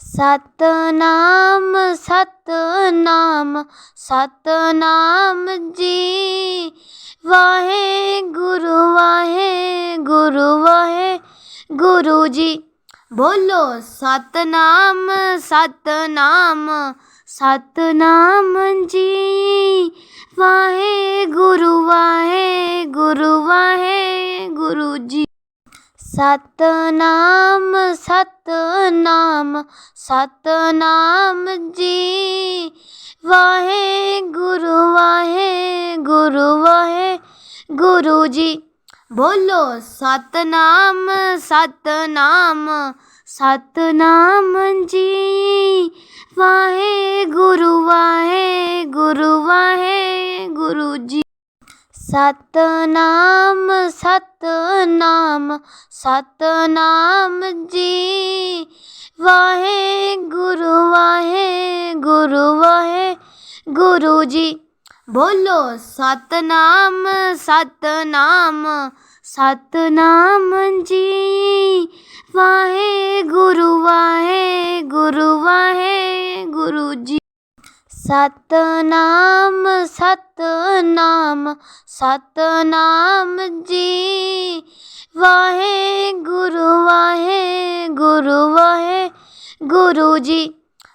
ਸਤਨਾਮ ਸਤਨਾਮ ਸਤਨਾਮ ਜੀ। ਵਾਹਿਗੁਰੂ ਵਾਹਿਗੁਰੂ ਵਾਹਿਗੁਰੂ ਜੀ। ਬੋਲੋ, ਸਤਨਾਮ ਸਤਨਾਮ ਸਤਨਾਮ ਜੀ। ਵਾਹਿਗੁਰੂ ਵਾਹਿਗੁਰੂ ਵਾਹਿਗੁਰੂ ਜੀ। ਸਤਨਾਮ ਸਤਨਾਮ ਸਤਨਾਮ ਜੀ। ਵਾਹਿਗੁਰੂ ਵਾਹਿਗੁਰੂ ਵਾਹਿਗੁਰੂ ਜੀ। ਬੋਲੋ, ਸਤਨਾਮ ਸਤਨਾਮ ਸਤਨਾਮ ਜੀ। ਵਾਹਿਗੁਰੂ ਵਾਹਿਗੁਰੂ ਵਾਹਿਗੁਰੂ ਜੀ। ਸਤਨਾਮ ਸਤਨਾਮ ਸਤਨਾਮ ਜੀ। ਵਾਹਿਗੁਰੂ ਵਾਹਿਗੁਰੂ ਵਾਹਿਗੁਰੂ ਜੀ। ਬੋਲੋ ਸਤਨਾਮ ਸਤਨਾਮ ਸਤਨਾਮ ਜੀ। ਵਾਹਿਗੁਰੂ ਸਤਨਾਮ ਸਤਨਾਮ ਸਤਨਾਮ ਜੀ। ਵਾਹਿਗੁਰੂ ਵਾਹਿਗੁਰੂ ਵਾਹਿਗੁਰੂ ਜੀ।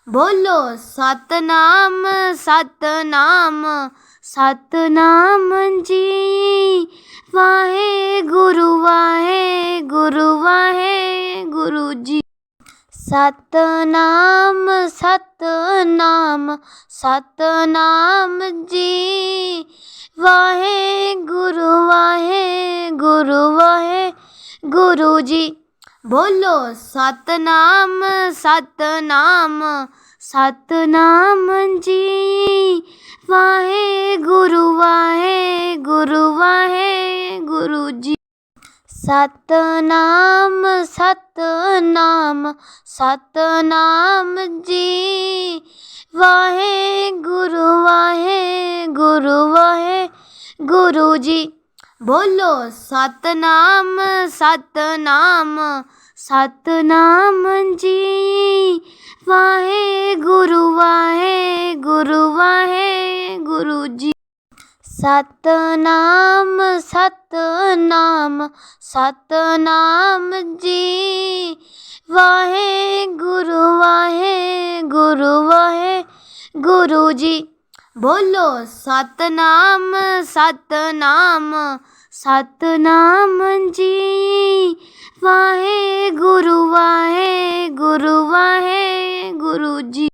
ਬੋਲੋ, ਸਤਨਾਮ ਸਤਨਾਮ ਸਤਨਾਮ ਜੀ। ਵਾਹਿਗੁਰੂ ਵਾਹਿਗੁਰੂ ਵਾਹਿਗੁਰੂ ਜੀ। ਸਤਨਾਮ ਸਤਨਾਮ ਸਤਨਾਮ ਜੀ। ਵਾਹਿਗੁਰੂ ਵਾਹਿਗੁਰੂ ਵਾਹਿਗੁਰੂ ਜੀ। ਬੋਲੋ, ਸਤਨਾਮ ਸਤਨਾਮ ਸਤਨਾਮ ਜੀ। ਵਾਹਿਗੁਰੂ ਵਾਹਿਗੁਰੂ ਵਾਹਿਗੁਰੂ ਜੀ। ਸਤਨਾਮ ਸਤਨਾਮ ਸਤਨਾਮ ਜੀ। ਵਾਹਿਗੁਰੂ ਵਾਹਿਗੁਰੂ ਵਾਹਿਗੁਰੂ ਜੀ। ਬੋਲੋ, ਸਤਨਾਮ ਸਤਨਾਮ ਸਤਨਾਮ ਜੀ। ਵਾਹਿਗੁਰੂ ਵਾਹਿਗੁਰੂ ਵਾਹਿਗੁਰੂ ਜੀ। ਸਤਨਾਮ ਸਤਨਾਮ ਸਤਨਾਮ ਜੀ। ਵਾਹਿਗੁਰੂ ਵਾਹਿਗੁਰੂ ਵਾਹਿਗੁਰੂ ਜੀ। ਬੋਲੋ, ਸਤਨਾਮ ਸਤਨਾਮ ਸਤਨਾਮ ਜੀ। ਵਾਹਿਗੁਰੂ ਵਾਹਿਗੁਰੂ ਵਾਹਿਗੁਰੂ ਜੀ।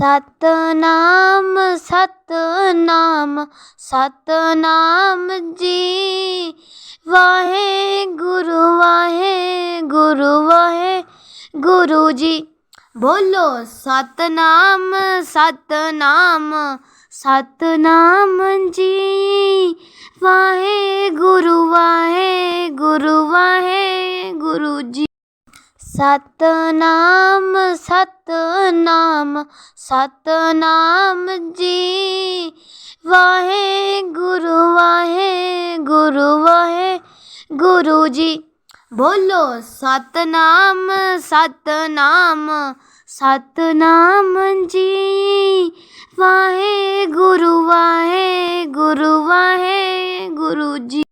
ਸਤਨਾਮ ਸਤਨਾਮ ਸਤਨਾਮ ਜੀ। ਵਾਹਿਗੁਰੂ ਵਾਹਿਗੁਰੂ ਵਾਹਿਗੁਰੂ ਜੀ। ਬੋਲੋ, ਸਤਨਾਮ ਸਤਨਾਮ ਸਤਨਾਮ ਜੀ। ਵਾਹਿਗੁਰੂ ਵਾਹਿਗੁਰੂ ਸਤਨਾਮ ਸਤਨਾਮ ਸਤਨਾਮ ਜੀ। ਵਾਹਿਗੁਰੂ ਵਾਹਿਗੁਰੂ ਵਾਹਿਗੁਰੂ ਜੀ। ਬੋਲੋ, ਸਤਨਾਮ ਸਤਨਾਮ ਸਤਨਾਮ ਜੀ। ਵਾਹਿਗੁਰੂ ਵਾਹਿਗੁਰੂ ਵਾਹਿਗੁਰੂ ਜੀ।